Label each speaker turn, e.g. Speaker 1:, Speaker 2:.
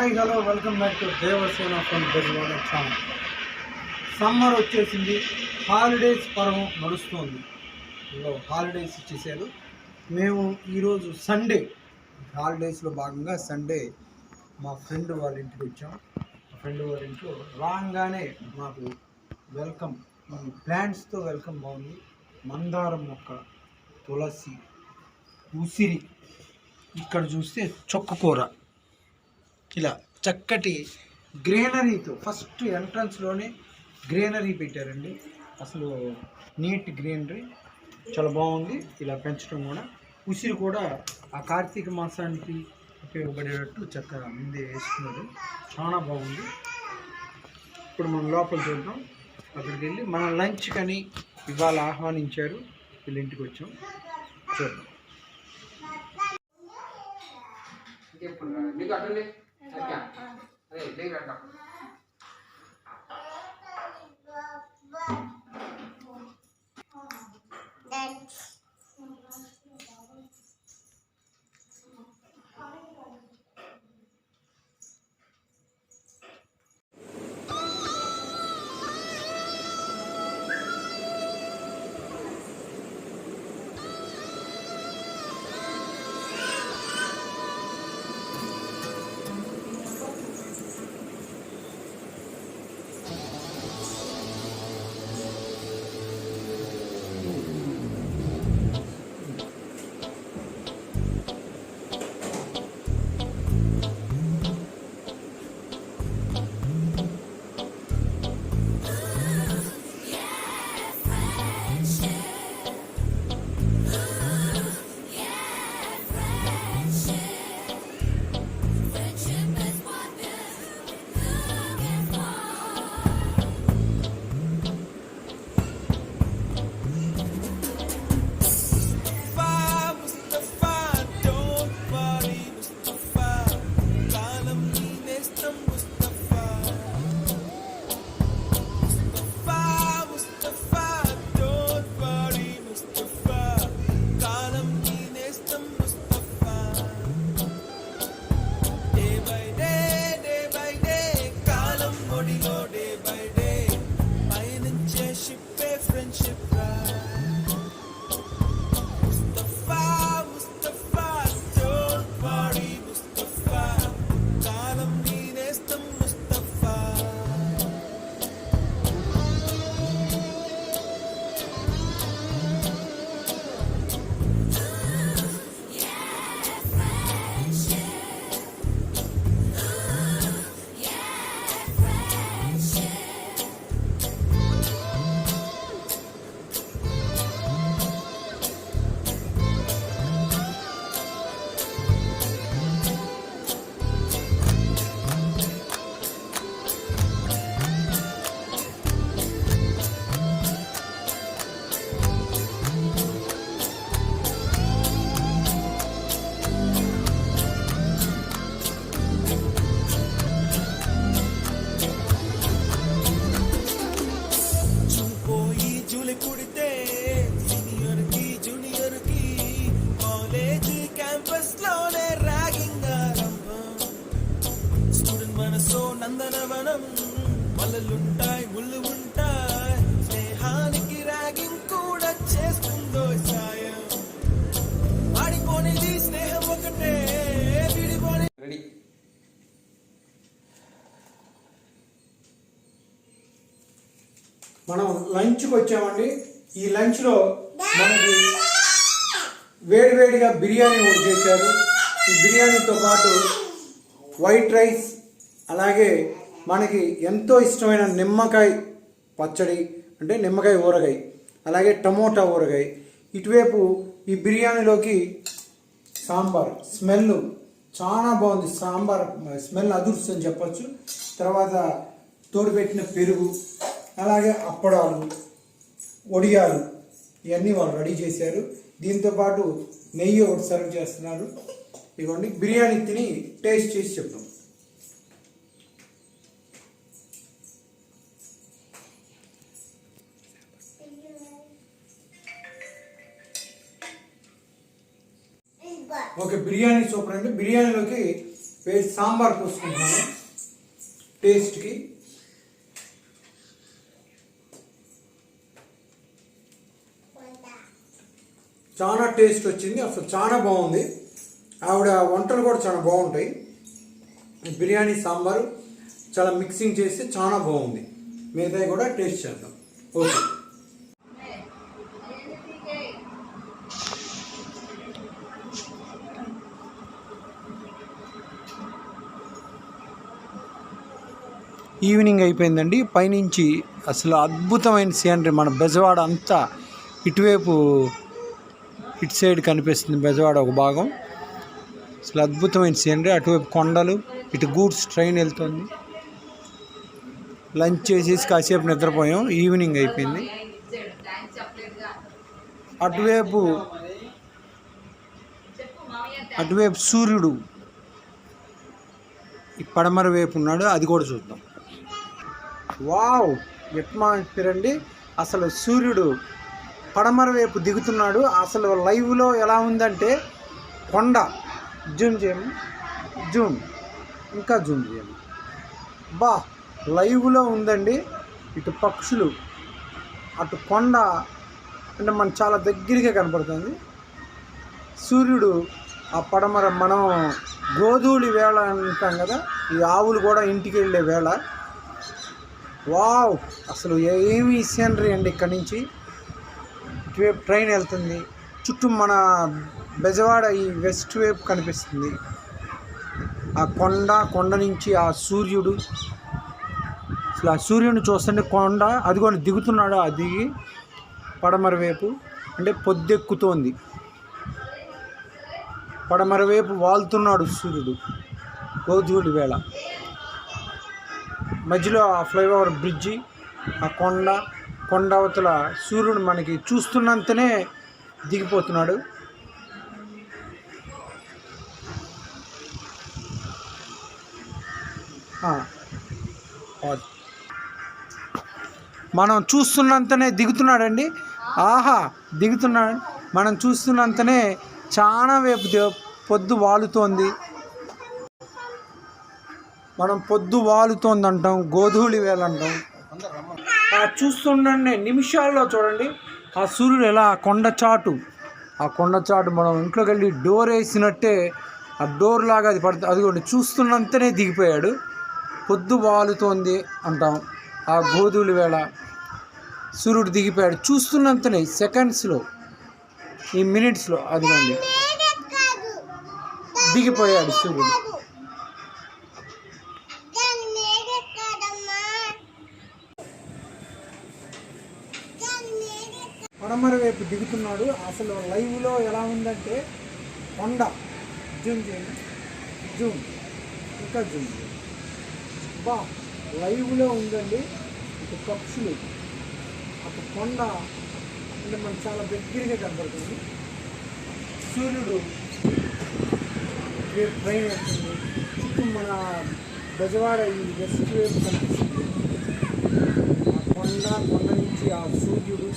Speaker 1: Hi hello welcome back to Devasena from Bezawada channel. Summer వచ్చేసింది holidays పర్వం నడుస్తుంది. Holidays ఇచ్చేసారు మేము ఈరోజు సండే హాలిడేస్లో భాగంగా సండే మా ఫ్రెండ్ వాళ్ళ ఇంటికి వచ్చాం. మా ఫ్రెండ్ వాళ్ళ ఇంట్లో రాగానే మాకు వెల్కమ్ ప్లాంట్స్తో వెల్కమ్ బాగుంది. మందారం మొక్క తులసి ఉసిరి. ఇక్కడ చూస్తే చొక్కకూర ఇలా చక్కటి గ్రీనరీతో ఫస్ట్ ఎంట్రన్స్లోనే గ్రీనరీ పెట్టారండి. అసలు నీట్ గ్రీనరీ చాలా బాగుంది. ఇలా పెంచడం కూడా. ఉసిరి కూడా ఆ కార్తీక మాసానికి ఉపయోగపడేటట్టు చక్కగా ముందే వేసుకున్నారు. చాలా బాగుంది. ఇప్పుడు మనం లోపల చూద్దాం. అక్కడికి వెళ్ళి మన లంచ్ కని ఇవాళ ఆహ్వానించారు. వీళ్ళ ఇంటికి వచ్చాం. చూద్దాం.
Speaker 2: 这边，哎，那边
Speaker 3: 呢？
Speaker 1: మనం లంచ్కి వచ్చామండి. ఈ లంచ్లో మనకి వేడివేడిగా బిర్యానీ ఒకటి చేశారు. ఈ బిర్యానీతో పాటు వైట్ రైస్ అలాగే మనకి ఎంతో ఇష్టమైన నిమ్మకాయ పచ్చడి అంటే నిమ్మకాయ ఊరగాయ అలాగే టమోటా ఊరగాయ. ఇటువైపు ఈ బిర్యానీలోకి సాంబార్. స్మెల్ చాలా బాగుంది. సాంబార్ స్మెల్ అదుర్స్ అని చెప్పచ్చు. తర్వాత తోడుపెట్టిన పెరుగు అలాగే అప్పడాలు వడియాలు ఇవన్నీ వాళ్ళు రెడీ చేశారు. దీంతో పాటు నెయ్యి ఒకటి సర్వ్ చేస్తున్నారు. ఇదిగోండి బిర్యానీ తిని టేస్ట్ చేసి చెప్తాం. ఓకే బిర్యానీ సూపర్ అండి. బిర్యానీలోకి వేసి సాంబార్ పోసుకుంటున్నాను. టేస్ట్కి. చాలా టేస్ట్ వచ్చింది. అసలు చాలా బాగుంది. ఆవిడ వంటలు కూడా చాలా బాగుంటాయి. బిర్యానీ సాంబారు చాలా మిక్సింగ్ చేస్తే చాలా బాగుంది. మిగతాయి కూడా టేస్ట్ చేద్దాం. ఓకే. ఈవినింగ్ అయిపోయిందండి. పైనుంచి అసలు అద్భుతమైన సీనరీ. మన బెజవాడ అంతా ఇటువైపు ఇటు సైడ్ కనిపిస్తుంది బెజవాడ ఒక భాగం. అసలు అద్భుతమైన సీనరీ. అటువైపు కొండలు ఇటు గూడ్స్ ట్రైన్ వెళ్తుంది. లంచ్ చేసేసి కాసేపు నిద్రపోయాం. ఈవినింగ్ అయిపోయింది. అటువైపు అటువైపు సూర్యుడు ఈ పడమర వైపు ఉన్నాడు. అది కూడా చూద్దాం. వావ్! ఎట్మాస్ఫియర్ అండి అసలు సూర్యుడు పడమర వైపు దిగుతున్నాడు. అసలు లైవ్లో ఎలా ఉందంటే కొండ. జూమ్ చేయము జూమ్. ఇంకా జూమ్ చేయము బా లైవ్లో ఉందండి. ఇటు పక్షులు అటు కొండ అంటే మనకు చాలా దగ్గరగా కనపడుతుంది. సూర్యుడు ఆ పడమర మనం గోధూళి వేళ అంటాం కదా ఈ ఆవులు కూడా ఇంటికి వెళ్ళే వేళ. వావ్ అసలు ఏమి సీనరీ అండి ఇక్కడి నుంచి. ఇటువైపు ట్రైన్ వెళ్తుంది. చుట్టూ మన బెజవాడ ఈ వెస్ట్ వైపు కనిపిస్తుంది. ఆ కొండ కొండ నుంచి ఆ సూర్యుడు అసలు ఆ సూర్యుడిని చూస్తుంటే కొండ అదిగోని దిగుతున్నాడు ఆ దిగి పడమర వైపు అంటే పొద్దెక్కుతోంది. పడమర వైపు వాలుతున్నాడు సూర్యుడు గోధుడి వేళ. మధ్యలో ఆ ఫ్లైఓవర్ బ్రిడ్జి ఆ కొండ కొండవతల సూర్యుడు మనకి చూస్తున్నంతనే దిగిపోతున్నాడు. మనం చూస్తున్నంతనే దిగుతున్నాడండి. ఆహా దిగుతున్నాడు. మనం చూస్తున్నంతనే చాలా వైపు పొద్దు వాలుతోంది. మనం పొద్దు వాలుతోంది అంటాం గోధూళి వేళ అంటాం ఆ నిమిషాల్లో చూడండి. ఆ సూర్యుడు ఎలా ఆ కొండ చాటు ఆ కొండ చాటు మనం ఇంట్లోకి వెళ్ళి డోర్ వేసినట్టే ఆ డోర్ లాగా అది పడుతుంది అదిగోండి చూస్తున్నంతనే దిగిపోయాడు. పొద్దు వాలుతోంది అంటాం. ఆ గోధుల వేళ సూర్యుడు దిగిపోయాడు. చూస్తున్నంతనే సెకండ్స్లో ఈ మినిట్స్లో అదిగోండి. దిగిపోయాడు సూర్యుడు. దిగుతున్నాడు. అసలు లైవ్లో ఎలా ఉందంటే కొండ. జూమ్ చేయండి. జూమ్. ఇంకా జూమ్ బా లైవ్లో ఉందండి. ఇటు పక్షులు. అటు కొండ. అంటే మనకు చాలా దగ్గరగా కనపడుతుంది సూర్యుడు రేపు ట్రైన్ వస్తుంది చుట్టూ మన బెజవాడ ఈ వెస్ట్ వేపు కనిపిస్తుంది. ఆ కొండ కొండ నుంచి ఆ సూర్యుడు